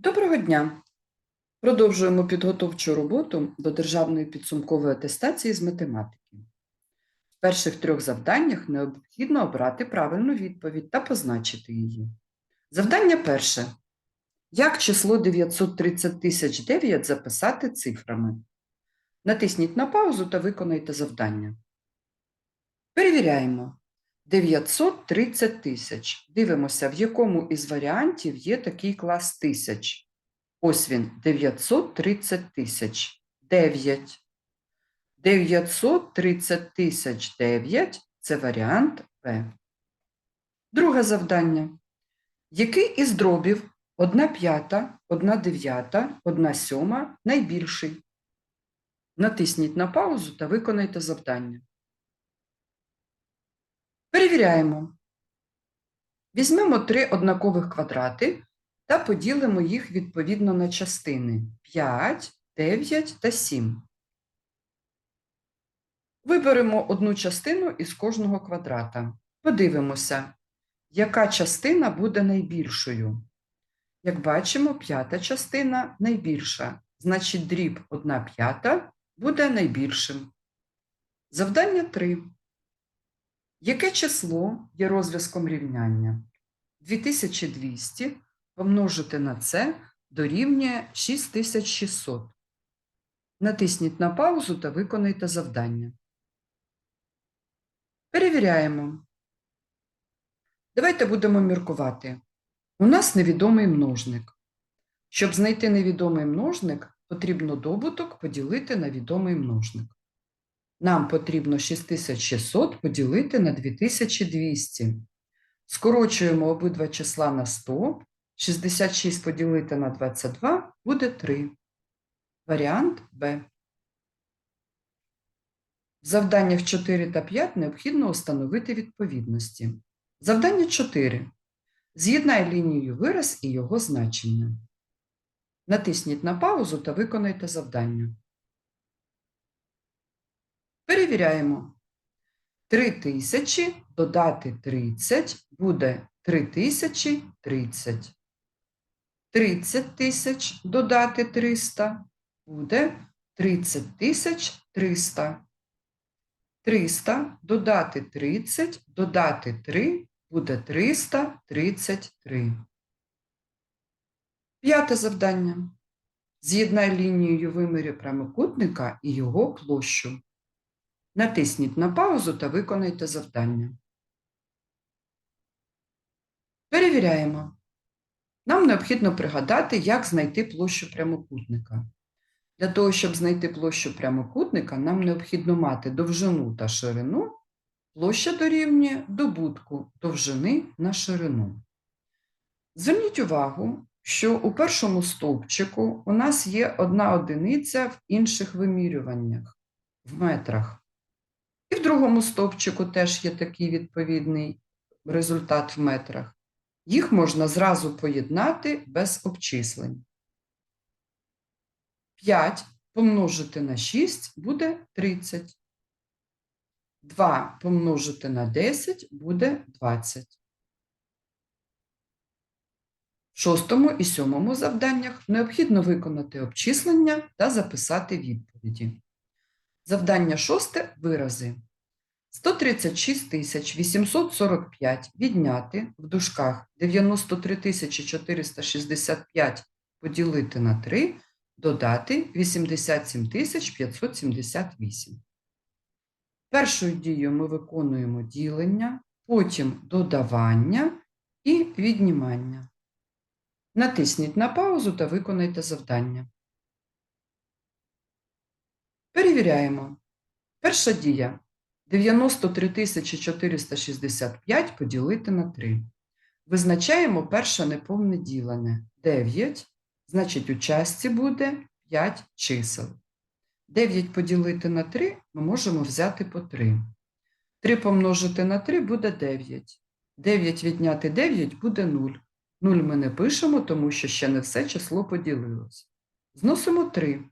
Доброго дня! Продовжуємо підготовчу роботу до державної підсумкової атестації з математики. В перших трьох завданнях необхідно обрати правильну відповідь та позначити її. Завдання перше. Як число 930 9 записати цифрами? Натисніть на паузу та виконайте завдання. Перевіряємо. 930 тисяч. Дивимося, в якому із варіантів є такий клас тисяч. Ось він 930 тисяч 9. 930 тисяч 9 це варіант Б. Друге завдання. Який із дробів 1 п'ята, 1 дев'ята, 1 сьома найбільший? Натисніть на паузу та виконайте завдання. Перевіряємо. Візьмемо три однакових квадрати та поділимо їх відповідно на частини 5, 9 та 7. Виберемо одну частину із кожного квадрата. Подивимося, яка частина буде найбільшою. Як бачимо, п'ята частина найбільша, значить дріб 1 п'ята буде найбільшим. Завдання 3. Яке число є розв'язком рівняння? 2200 помножити на це дорівнює 6600. Натисніть на паузу та виконайте завдання. Перевіряємо. Давайте будемо міркувати. У нас невідомий множник. Щоб знайти невідомий множник, потрібно добуток поділити на відомий множник. Нам потрібно 6600 поділити на 2200. Скорочуємо обидва числа на 100. 66 поділити на 22 буде 3. Варіант Б. В завданнях 4 та 5 необхідно встановити відповідності. Завдання 4. З'єднай лінією вираз і його значення. Натисніть на паузу та виконайте завдання. Перевіряємо. 3000 додати 30 буде 3030. 30 тисяч додати 300 буде 30 тисяч 300. 300 додати 30 додати 3 буде 333. П'яте завдання. З'єднай лінією вимірів прямокутника і його площу. Натисніть на паузу та виконайте завдання. Перевіряємо. Нам необхідно пригадати, як знайти площу прямокутника. Для того, щоб знайти площу прямокутника, нам необхідно мати довжину та ширину. Площа дорівнює добутку довжини на ширину. Зверніть увагу, що у першому стовпчику у нас є одна одиниця в інших вимірюваннях в метрах. І в другому стовпчику теж є такий відповідний результат в метрах. Їх можна зразу поєднати без обчислень. 5 помножити на 6 буде 30. 2 помножити на 10 буде 20. В шостому і сьомому завданнях необхідно виконати обчислення та записати відповіді. Завдання шосте – вирази. 136 845 відняти в дужках 93 465 поділити на 3, додати 87 578. Першою дією ми виконуємо ділення, потім додавання і віднімання. Натисніть на паузу та виконайте завдання. Перевіряємо. Перша дія. 93 465 поділити на 3. Визначаємо перше неповне ділене. 9, значить у частці буде 5 чисел. 9 поділити на 3 ми можемо взяти по 3. 3 помножити на 3 буде 9. 9 відняти 9 буде 0. 0 ми не пишемо, тому що ще не все число поділилось. Зносимо 3.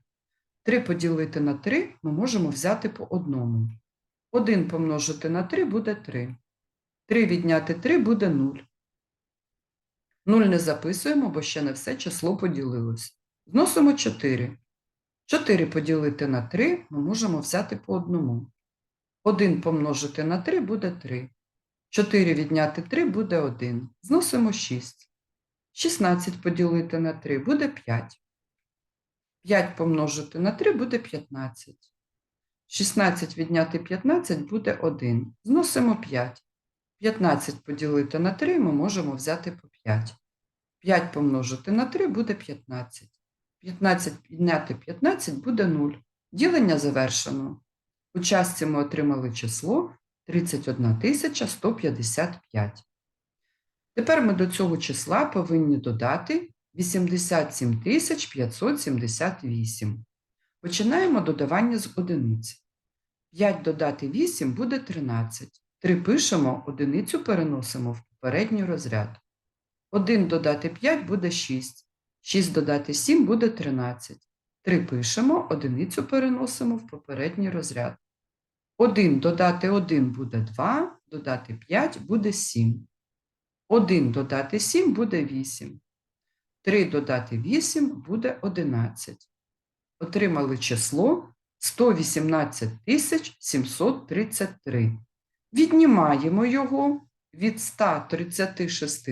3 поділити на 3 ми можемо взяти по одному. 1 помножити на 3 буде 3. 3 відняти 3 буде 0. 0 не записуємо, бо ще не все число поділилось. Зносимо 4. 4 поділити на 3 ми можемо взяти по одному. 1 помножити на 3 буде 3. 4 відняти 3 буде 1. Зносимо 6. 16 поділити на 3 буде 5. 5 помножити на 3 буде 15. 16 відняти 15 буде 1. Зносимо 5. 15 поділити на 3 ми можемо взяти по 5. 5 помножити на 3 буде 15. 15 відняти 15 буде 0. Ділення завершено. У частці ми отримали число 31 155. Тепер ми до цього числа повинні додати 87 578. Починаємо додавання з одиниць. 5 додати 8 буде 13. 3 пишемо, одиницю переносимо в попередній розряд. 1 додати 5 буде 6. 6 додати 7 буде 13. 3 пишемо, одиницю переносимо в попередній розряд. 1 додати 1 буде 2, додати 5 буде 7. 1 додати 7 буде 8. 3 додати 8 буде 11. Отримали число 118 733. Віднімаємо його від 136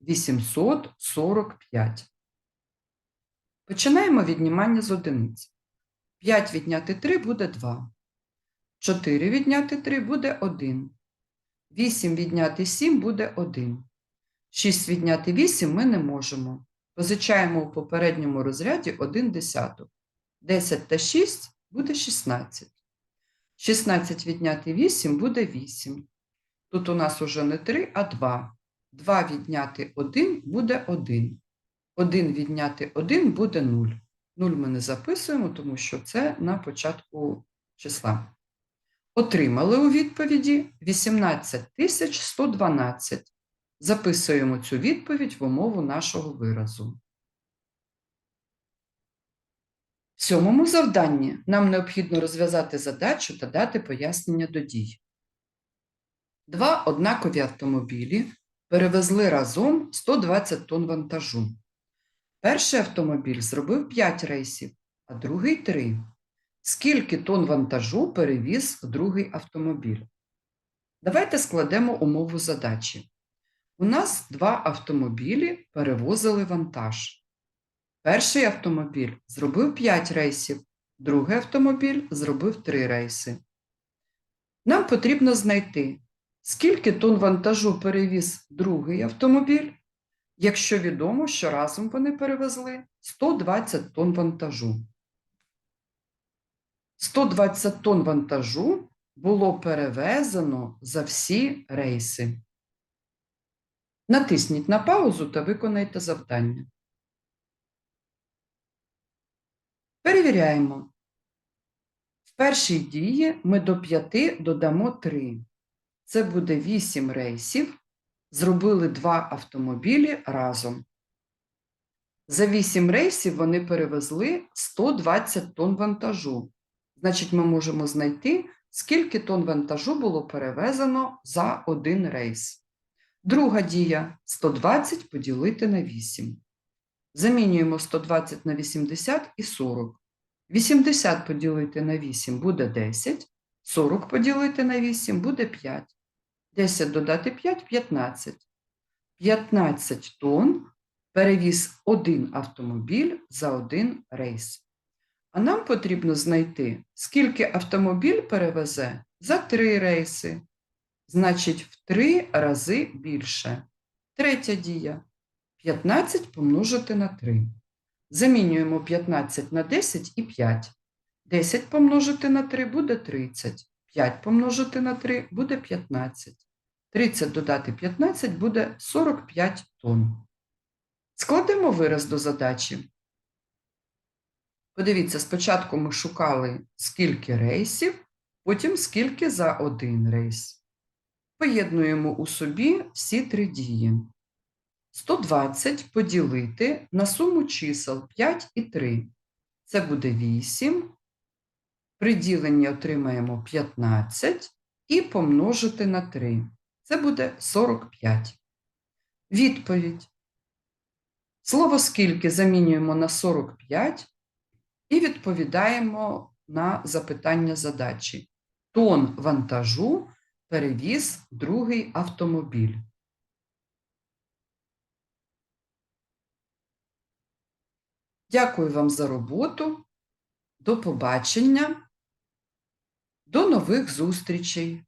845. Починаємо віднімання з одиниць. 5 відняти 3 буде 2. 4 відняти 3 буде 1. 8 відняти 7 буде 1. 6 відняти 8 ми не можемо. Позичаємо у попередньому розряді 1 десяток. 10 та 6 буде 16. 16 відняти 8 буде 8. Тут у нас уже не 3, а 2. 2 відняти 1 буде 1. 1 відняти 1 буде 0. 0 ми не записуємо, тому що це на початку числа. Отримали у відповіді 18 112. Записуємо цю відповідь в умову нашого виразу. В сьомому завданні нам необхідно розв'язати задачу та дати пояснення до дій. Два однакові автомобілі перевезли разом 120 тонн вантажу. Перший автомобіль зробив 5 рейсів, а другий 3. Скільки тонн вантажу перевіз другий автомобіль? Давайте складемо умову задачі. У нас два автомобілі перевозили вантаж. Перший автомобіль зробив 5 рейсів, другий автомобіль зробив 3 рейси. Нам потрібно знайти, скільки тонн вантажу перевіз другий автомобіль, якщо відомо, що разом вони перевезли 120 тонн вантажу. 120 тонн вантажу було перевезено за всі рейси. Натисніть на паузу та виконайте завдання. Перевіряємо. В першій дії ми до 5 додамо 3. Це буде 8 рейсів. Зробили два автомобілі разом. За 8 рейсів вони перевезли 120 тонн вантажу. Значить, ми можемо знайти, скільки тонн вантажу було перевезено за один рейс. Друга дія 120 поділити на 8. Замінюємо 120 на 80 і 40. 80 поділити на 8 буде 10, 40 поділити на 8 буде 5. 10 додати 5 15. 15 тонн перевіз один автомобіль за один рейс. А нам потрібно знайти, скільки автомобіль перевезе за три рейси. Значить, в три рази більше. Третя дія. 15 помножити на 3. Замінюємо 15 на 10 і 5. 10 помножити на 3 буде 30. 5 помножити на 3 буде 15. 30 додати 15 буде 45 тонн. Складемо вираз до задачі. Подивіться, спочатку ми шукали, скільки рейсів, потім скільки за один рейс. Поєднуємо у собі всі три дії. 120 поділити на суму чисел 5 і 3. Це буде 8. При діленні отримаємо 15 і помножити на 3. Це буде 45. Відповідь. Слово скільки замінюємо на 45 і відповідаємо на запитання задачі. Тон вантажу перевіз другий автомобіль. Дякую вам за роботу. До побачення. До нових зустрічей.